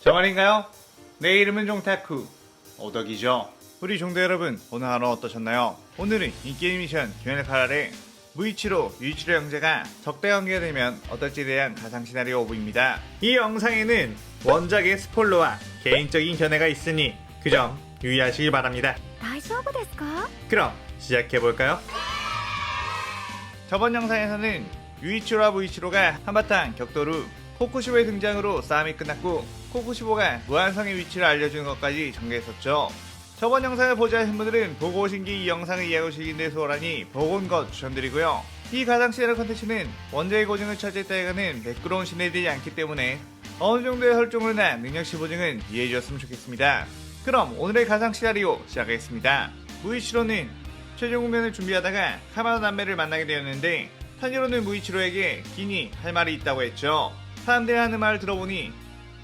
저 말인가요? 내 이름은 종타쿠 오덕이죠 우리 종대 여러분 오늘 하루 어떠셨나요? 오늘은 인게임 미션 교연의 8알에 무이치로 유이치로 형제가 적대 연계가 되면 어떨지에 대한 가상 시나리오 오브입니다 이 영상에는 원작의 스폴러와 개인적인 견해가 있으니 그 점 유의하시기 바랍니다 그럼 시작해볼까요? 저번 영상에서는 유이치로와 무이치로가 한바탕 격돌 후 코쿠시보의 등장으로 싸움이 끝났고 코쿠시보가 무한성의 위치를 알려주는 것까지 전개했었죠. 저번 영상을 보지 않으신 분들은 보고 오신 뒤이 영상을 이해하시기인데 소홀하니 보고 온 것 추천드리고요. 이 가상 시나리오 컨텐츠는 원작의 고증을 차지했다 해가는 매끄러운 시내되지 않기 때문에 어느 정도의 설정으로나 능력치 보증은 이해해 주셨으면 좋겠습니다. 그럼 오늘의 가상 시나리오 시작하겠습니다. 무이치로는 최종 공연을 준비하다가 카마도 남매를 만나게 되었는데 탄지로는 무이치로에게 기니 할 말이 있다고 했죠. 사람들이 하는 말을 들어보니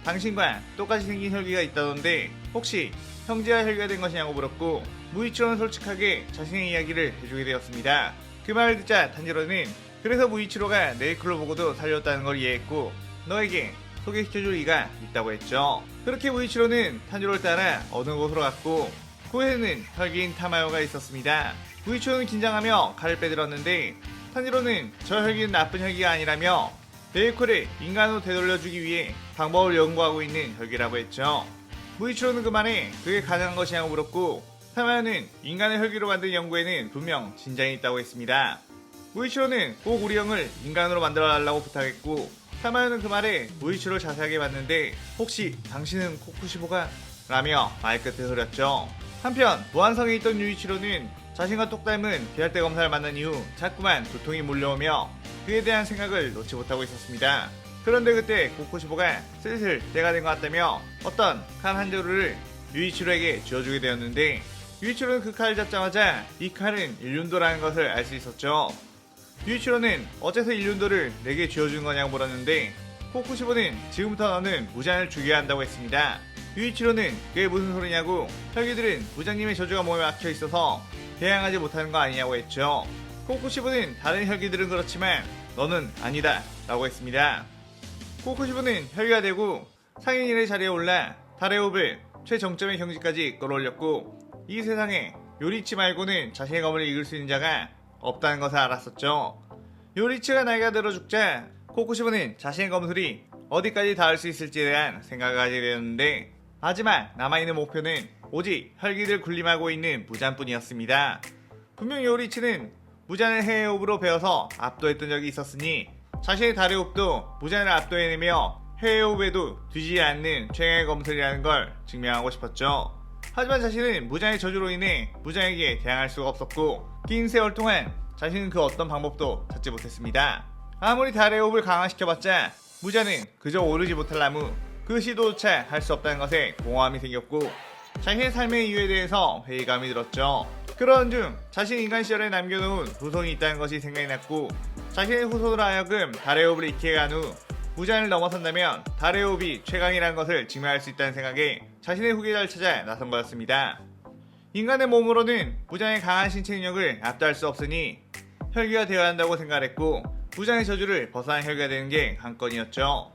당신과 똑같이 생긴 혈기가 있다던데 혹시 형제와 혈기가 된 것이냐고 물었고 무이치로는 솔직하게 자신의 이야기를 해주게 되었습니다. 그 말을 듣자 탄지로는 그래서 무이치로가 네이클로 보고도 살렸다는 걸 이해했고 너에게 소개시켜줄 이가 있다고 했죠. 그렇게 무이치로는 탄지로를 따라 어느 곳으로 갔고 고에는 혈기인 타마요가 있었습니다. 무이치로는 긴장하며 칼을 빼들었는데 탄지로는 저 혈기는 나쁜 혈기가 아니라며 네이콜을 인간으로 되돌려주기 위해 방법을 연구하고 있는 혈기라고 했죠. 무이치로는 그 말에 그게 가능한 것이냐고 물었고 타마요는 인간의 혈기로 만든 연구에는 분명 진장이 있다고 했습니다. 무이치로는 꼭 우리 형을 인간으로 만들어 달라고 부탁했고 타마요는 그 말에 무이치로를 자세하게 봤는데 혹시 당신은 코쿠시보가? 라며 말끝을 흐렸죠. 한편 무한성에 있던 유이치로는 자신과 똑 닮은 비할대 검사를 만난 이후 자꾸만 두통이 몰려오며 그에 대한 생각을 놓지 못하고 있었습니다. 그런데 그때 코쿠시보가 슬슬 때가 된 것 같다며 어떤 칼 한 조루를 유이치로에게 쥐어주게 되었는데 유이치로는 그 칼을 잡자마자 이 칼은 일륜도라는 것을 알 수 있었죠. 유이치로는 어째서 일륜도를 내게 쥐어준 거냐고 물었는데 코쿠시보는 지금부터 너는 무장을 죽여야 한다고 했습니다. 유이치로는 그게 무슨 소리냐고 혈기들은 부장님의 저주가 몸에 막혀 있어서 대항하지 못하는 거 아니냐고 했죠. 코쿠시보는 다른 혈기들은 그렇지만 너는 아니다 라고 했습니다. 코쿠시보는 혈기가 되고 상인일의 자리에 올라 호흡을 최정점의 경지까지 끌어올렸고 이 세상에 요리치 말고는 자신의 검을 이길 수 있는 자가 없다는 것을 알았었죠. 요리치가 나이가 들어 죽자 코쿠시보는 자신의 검술이 어디까지 닿을 수 있을지에 대한 생각을 가지게 되었는데 마지막 남아있는 목표는 오직 혈기를 군림하고 있는 무잔뿐이었습니다. 분명 요리치는 무잔을 해외호흡으로 배워서 압도했던 적이 있었으니 자신의 호흡도 무잔을 압도해내며 해외호흡에도 뒤지지 않는 최강의 검술이라는 걸 증명하고 싶었죠. 하지만 자신은 무장의 저주로 인해 무장에게 대항할 수가 없었고 긴 세월 동안 자신은 그 어떤 방법도 찾지 못했습니다. 아무리 달의 호흡을 강화시켜봤자 무자는 그저 오르지 못할 나무 그 시도조차 할 수 없다는 것에 공허함이 생겼고 자신의 삶의 이유에 대해서 회의감이 들었죠. 그런 중 자신 인간 시절에 남겨놓은 후손이 있다는 것이 생각이 났고 자신의 후손으로 하여금 달의 호흡을 익히게 한 후 무잔을 넘어선다면 달의 호흡이 최강이라는 것을 증명할 수 있다는 생각에 자신의 후계자를 찾아 나선 거였습니다. 인간의 몸으로는 무장의 강한 신체 능력을 압도할 수 없으니 혈기가 되어야 한다고 생각했고 무장의 저주를 벗어난 혈기가 되는 게 관건이었죠.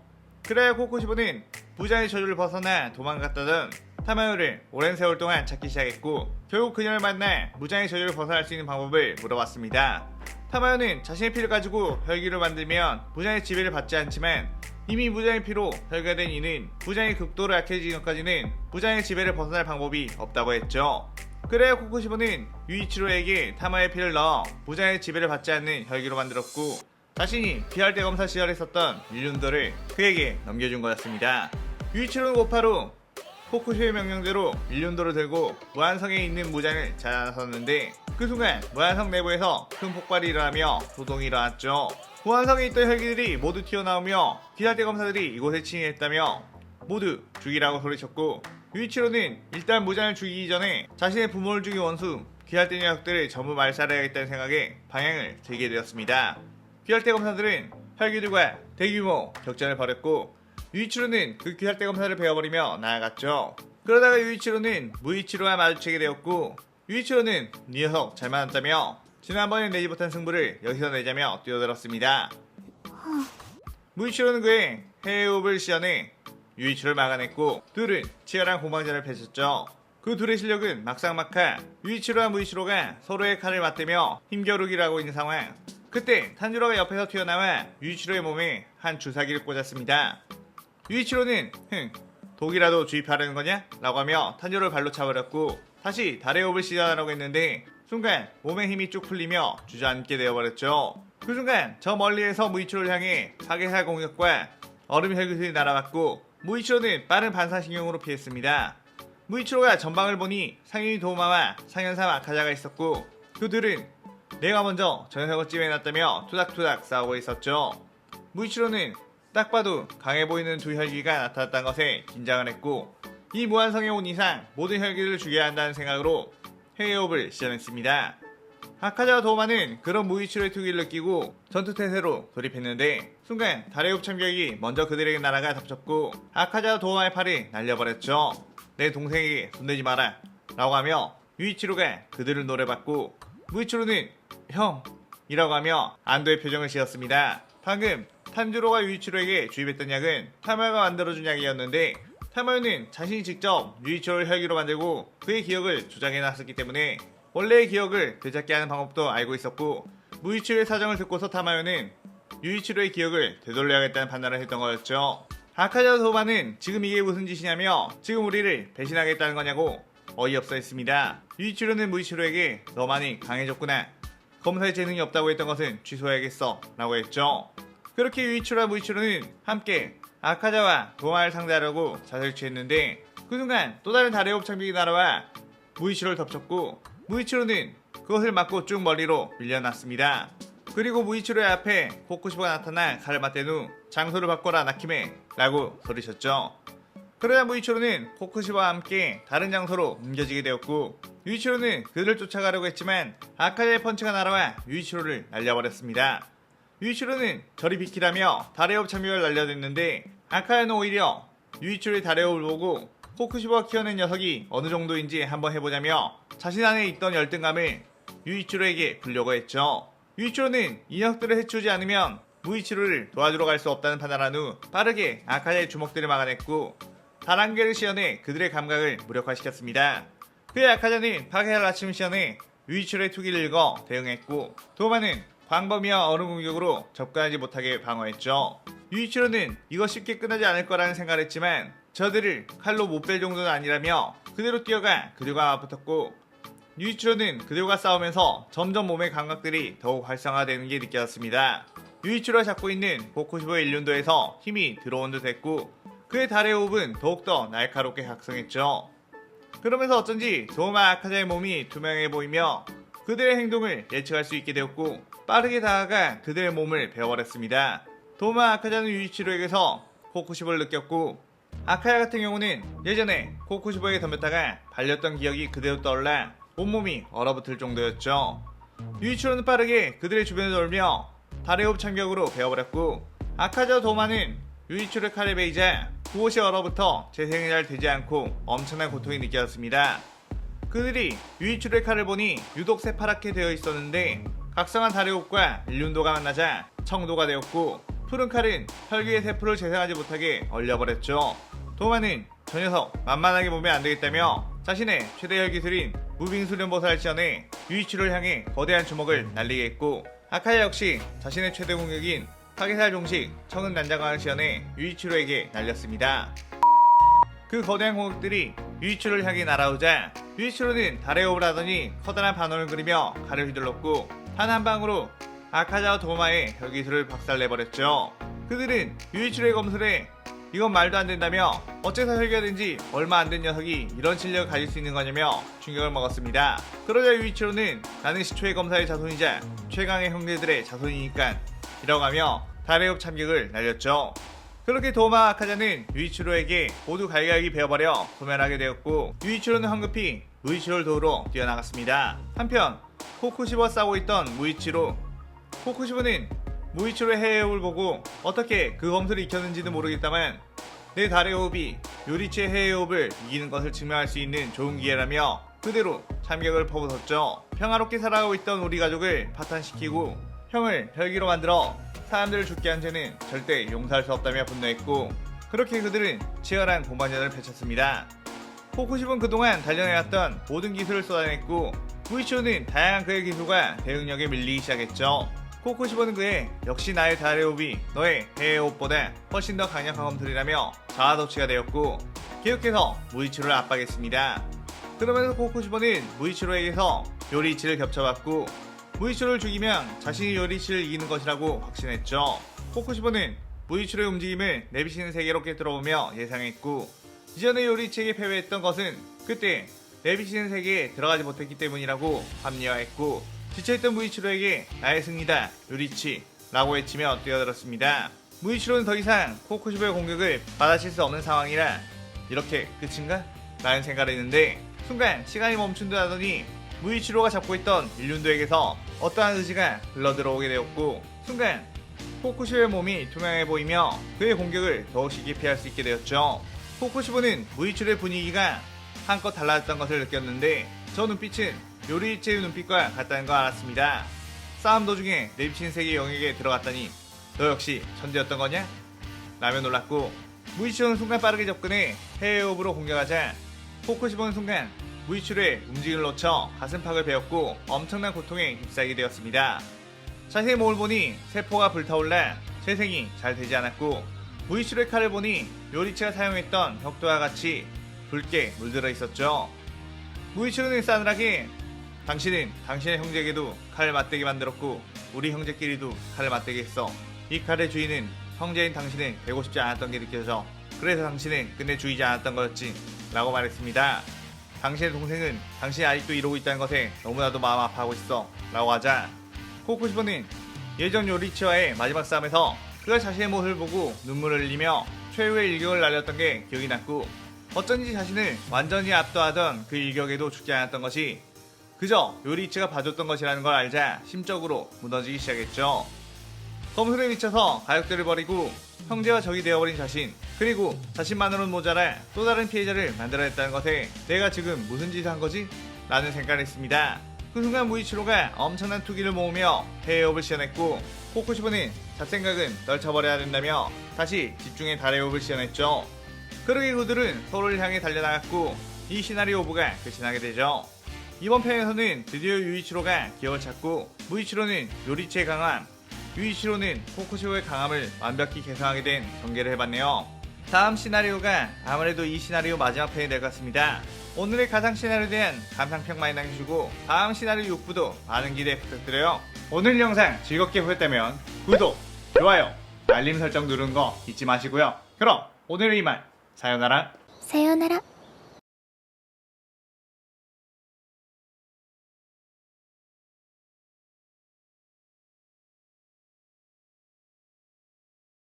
그래야 코코시보는 무장의 저주를 벗어나 도망갔다던 타마요를 오랜 세월 동안 찾기 시작했고 결국 그녀를 만나 무장의 저주를 벗어날 수 있는 방법을 물어봤습니다. 타마요는 자신의 피를 가지고 혈기를 만들면 무장의 지배를 받지 않지만 이미 무장의 피로 혈기가 된 이는 무장의 극도로 약해지기 전까지는 무장의 지배를 벗어날 방법이 없다고 했죠. 그래야 코코시보는 유이치로에게 타마의 피를 넣어 무장의 지배를 받지 않는 혈기로 만들었고 자신이 비할대 검사 시절에 썼던 일륜도를 그에게 넘겨준 거였습니다. 유이치로는 곧바로 코쿠쇼의 명령대로 일륜도를 들고 무한성에 있는 무장을 찾아 나섰는데 그 순간 무한성 내부에서 큰 폭발이 일어나며 소동이 일어났죠. 무한성에 있던 혈기들이 모두 튀어나오며 비할대 검사들이 이곳에 침입했다며 모두 죽이라고 소리쳤고 유이치로는 일단 무장을 죽이기 전에 자신의 부모를 죽인 원수 귀할대 녀석들을 전부 말살해야겠다는 생각에 방향을 들게 되었습니다. 귀할대 검사들은 혈기들과 대규모 격전을 벌였고 유이치로는 그 귀할대 검사를 베어버리며 나아갔죠. 그러다가 유이치로는 무이치로와 마주치게 되었고 유이치로는 네 녀석 잘 만났다며 지난번에 내지 못한 승부를 여기서 내자며 뛰어들었습니다. 무이치로는 그의 해외 호흡을 시연해 유이치를 막아냈고 둘은 치열한 공방전을 펼쳤죠. 그 둘의 실력은 막상막하 유이치로와 무이치로가 서로의 칼을 맞대며 힘겨루기를 하고 있는 상황. 그때 탄지로가 옆에서 튀어나와 유이치로의 몸에 한 주사기를 꽂았습니다. 유이치로는 흥 독이라도 주입하려는 거냐? 라고 하며 탄지로를 발로 차버렸고 다시 달의 호흡을 시전하려고 했는데 순간 몸에 힘이 쭉 풀리며 주저앉게 되어버렸죠. 그 순간 저 멀리에서 무이치로를 향해 사계살 공격과 얼음 혈기술이 날아왔고 무이치로는 빠른 반사신경으로 피했습니다. 무이치로가 전방을 보니 상윤이 도우마와 상현삼 아카자가 있었고 그들은 내가 먼저 저 녀석을 찜해놨다며 투닥투닥 싸우고 있었죠. 무이치로는 딱 봐도 강해 보이는 두 혈기가 나타났다는 것에 긴장을 했고 이 무한성에 온 이상 모든 혈기를 죽여야 한다는 생각으로 해외호흡을 시전했습니다. 아카자와 도마는 그런 무이치로의 투기를 느끼고 전투태세로 돌입했는데 순간 달의 흡 참격이 먼저 그들에게 날아가 덮쳤고 아카자와 도마의 팔이 날려버렸죠. 내 동생에게 손대지 마라 라고 하며 유이치로가 그들을 노래받고 무이치로는 형 이라고 하며 안도의 표정을 지었습니다. 방금 탄주로가 유이치로에게 주입했던 약은 타마가 만들어준 약이었는데 타마요는 자신이 직접 유이치로를 혈기로 만들고 그의 기억을 조작해놨었기 때문에 원래의 기억을 되찾게 하는 방법도 알고 있었고 무이치로의 사정을 듣고서 타마요는 유이치로의 기억을 되돌려야겠다는 판단을 했던 거였죠. 아카자 소바는 지금 이게 무슨 짓이냐며 지금 우리를 배신하겠다는 거냐고 어이없어 했습니다. 유이치로는 무이치로에게 너 많이 강해졌구나. 검사에 재능이 없다고 했던 것은 취소해야겠어 라고 했죠. 그렇게 유이치로와 무이치로는 함께 아카자와 도마를 상대하려고 자세를 취했는데 그 순간 또 다른 달의 옵창벽이 날아와 무이치로를 덮쳤고 무이치로는 그것을 맞고 쭉 멀리로 밀려났습니다. 그리고 무이치로의 앞에 코쿠시보가 나타나 칼을 맞댄 후 장소를 바꿔라 나키메 라고 소리쳤죠. 그러자 무이치로는 코쿠시와 함께 다른 장소로 옮겨지게 되었고 유이치로는 그들을 쫓아가려고 했지만 아카자의 펀치가 날아와 유이치로를 날려버렸습니다. 유이치로는 저리 비키라며 다레옵 참여를 날려댔는데 아카야는 오히려 유이치로의 다레옵을 보고 코쿠시보가 키워낸 녀석이 어느 정도인지 한번 해보자며 자신 안에 있던 열등감을 유이치로에게 불려고 했죠. 유이치로는 이 녀석들을 해치우지 않으면 무이치로를 도와주러 갈 수 없다는 판단한 후 빠르게 아카야의 주먹들을 막아냈고 다란계를 시연해 그들의 감각을 무력화시켰습니다. 그의 아카자는 파괴할 아침 시연에 유이치로의 투기를 읽어 대응했고 도마는 광범위한 얼음 공격으로 접근하지 못하게 방어했죠. 유이치로는 이거 쉽게 끝나지 않을 거라는 생각을 했지만 저들을 칼로 못 뺄 정도는 아니라며 그대로 뛰어가 그들과 맞붙었고 유이치로는 그들과 싸우면서 점점 몸의 감각들이 더욱 활성화되는 게 느껴졌습니다. 유이치로가 잡고 있는 고쿠시보의 일륜도에서 힘이 들어온 듯 했고 그의 달의 호흡은 더욱더 날카롭게 각성했죠. 그러면서 어쩐지 도마 아카자의 몸이 투명해 보이며 그들의 행동을 예측할 수 있게 되었고 빠르게 다가가 그들의 몸을 베어버렸습니다. 도마 아카자는 유이치로에게서 코쿠시보를 느꼈고 아카야 같은 경우는 예전에 코쿠시보에게 덤볐다가 발렸던 기억이 그대로 떠올라 온몸이 얼어붙을 정도였죠. 유이치로는 빠르게 그들의 주변을 돌며 달의 호흡 참격으로 베어버렸고 아카자 도마는 유이치로의 칼에 베이자 그곳이 얼어붙어 재생이 잘 되지 않고 엄청난 고통이 느껴졌습니다. 그들이 유이치로의 칼을 보니 유독 새파랗게 되어 있었는데 각성한 달의 호흡과 일륜도가 만나자 청도가 되었고 푸른 칼은 혈기의 세포를 재생하지 못하게 얼려버렸죠. 도마는 저 녀석 만만하게 보면 안 되겠다며 자신의 최대 혈기술인 무빙 수련보살을 지원해 유이치로를 향해 거대한 주먹을 날리게 했고 아카야 역시 자신의 최대 공격인 파괴살 종식 청은 난장관을 지원해 유이치로에게 날렸습니다. 그 거대한 공격들이 유이치로를 향해 날아오자 유이치로는 호흡을 하더니 커다란 반원을 그리며 칼을 휘둘렀고 단 한 방으로 아카자와 도마의 혈기술을 박살내버렸죠. 그들은 유이치로의 검술에 이건 말도 안 된다며 어째서 혈기가 된지 얼마 안 된 녀석이 이런 실력을 가질 수 있는 거냐며 충격을 먹었습니다. 그러자 유이치로는 나는 시초의 검사의 자손이자 최강의 형제들의 자손이니까 이라고 하며 달의 흡 참격을 날렸죠. 그렇게 도마 아카자는 유이치로에게 모두 갈갈기 베어버려 소멸하게 되었고 유이치로는 황급히 무이치로를 도우러 뛰어나갔습니다. 한편 코쿠시와 싸우고 있던 무이치로 코쿠시보는 무이치로의 해외호흡을 보고 어떻게 그 검술을 익혔는지는 모르겠다만 내 달의 호흡이 요리치의 해외호흡을 이기는 것을 증명할 수 있는 좋은 기회라며 그대로 참격을 퍼붓었죠. 평화롭게 살아가고 있던 우리 가족을 파탄시키고 형을 혈기로 만들어 사람들을 죽게 한 죄는 절대 용서할 수 없다며 분노했고 그렇게 그들은 치열한 공방전을 펼쳤습니다. 포쿠십은 그동안 단련해왔던 모든 기술을 쏟아냈고 무이치로는 다양한 그의 기술과 대응력에 밀리기 시작했죠. 코코시보는 그의 역시 나의 다레오비 너의 해외옷보다 훨씬 더 강력한 검술이라며 자아도취가 되었고 계속해서 무이치로를 압박했습니다. 그러면서 코코시보는 무이치로에게서 요리치를 겹쳐봤고 무이치로를 죽이면 자신이 요리치를 이기는 것이라고 확신했죠. 코코시보는 무이치로의 움직임을 내비치는 세계로 깨뜨려보며 예상했고 이전에 요리치에게 패배했던 것은 그때 내비치는 세계에 들어가지 못했기 때문이라고 합리화했고 지쳐있던 무이치로에게 나의 승리다 요리치 라고 외치며 뛰어들었습니다. 무이치로는 더 이상 코코시보의 공격을 받아칠 수 없는 상황이라 이렇게 끝인가? 라는 생각을 했는데 순간 시간이 멈춘 듯 하더니 무이치로가 잡고 있던 일륜도에게서 어떠한 의지가 흘러들어오게 되었고 순간 코쿠시보의 몸이 투명해 보이며 그의 공격을 더욱 쉽게 피할 수 있게 되었죠. 코쿠시보는 무이치로의 분위기가 한껏 달라졌던 것을 느꼈는데 저 눈빛은 요리치의 눈빛과 같다는 걸 알았습니다. 싸움 도중에 내비친 세계 영역에 들어갔다니 너 역시 천재였던 거냐? 라며 놀랐고 무이치로는 순간 빠르게 접근해 해외 호흡으로 공격하자 코쿠시보는 순간 무이치로의 움직임을 놓쳐 가슴팍을 베었고 엄청난 고통에 휩싸이게 되었습니다. 자신의 몸을 보니 세포가 불타올라 재생이 잘 되지 않았고 무이치로의 칼을 보니 요리치가 사용했던 벽도와 같이 붉게 물들어 있었죠. 무이치로는 싸늘하게 당신은 당신의 형제에게도 칼을 맞대게 만들었고 우리 형제끼리도 칼을 맞대게 했어. 이 칼의 주인은 형제인 당신을 되고 싶지 않았던 게 느껴져. 그래서 당신은 끝내 주이지 않았던 거였지. 라고 말했습니다. 당신의 동생은 당신이 아직도 이러고 있다는 것에 너무나도 마음 아파하고 있어. 라고 하자 코코시보는 예전 요리치와의 마지막 싸움에서 그가 자신의 모습을 보고 눈물을 흘리며 최후의 일격을 날렸던 게 기억이 났고 어쩐지 자신을 완전히 압도하던 그 일격에도 죽지 않았던 것이 그저 요리치가 봐줬던 것이라는 걸 알자 심적으로 무너지기 시작했죠. 검술에 미쳐서 가족들을 버리고 형제와 적이 되어버린 자신 그리고 자신만으로는 모자라 또 다른 피해자를 만들어냈다는 것에 내가 지금 무슨 짓을 한 거지? 라는 생각을 했습니다. 그 순간 무이치로가 엄청난 투기를 모으며 해외업을 시연했고 코코시보는 잡생각은 떨쳐버려야 된다며 다시 집중해 다레업을 시연했죠. 그러게 그들은 서로를 향해 달려나갔고 이 시나리오 오브가 끝이 나게 되죠. 이번 편에서는 드디어 유이치로가 기억을 찾고 무이치로는 요리치의 강함 유이시로는 코코시오의 강함을 완벽히 계산하게 된 경계를 해봤네요. 다음 시나리오가 아무래도 이 시나리오 마지막 편이 될 것 같습니다. 오늘의 가상 시나리오에 대한 감상평 많이 남겨주고 다음 시나리오 6부도 많은 기대 부탁드려요. 오늘 영상 즐겁게 보셨다면 구독, 좋아요, 알림 설정 누른 거 잊지 마시고요. 그럼 오늘은 이만 사연나라 사연나라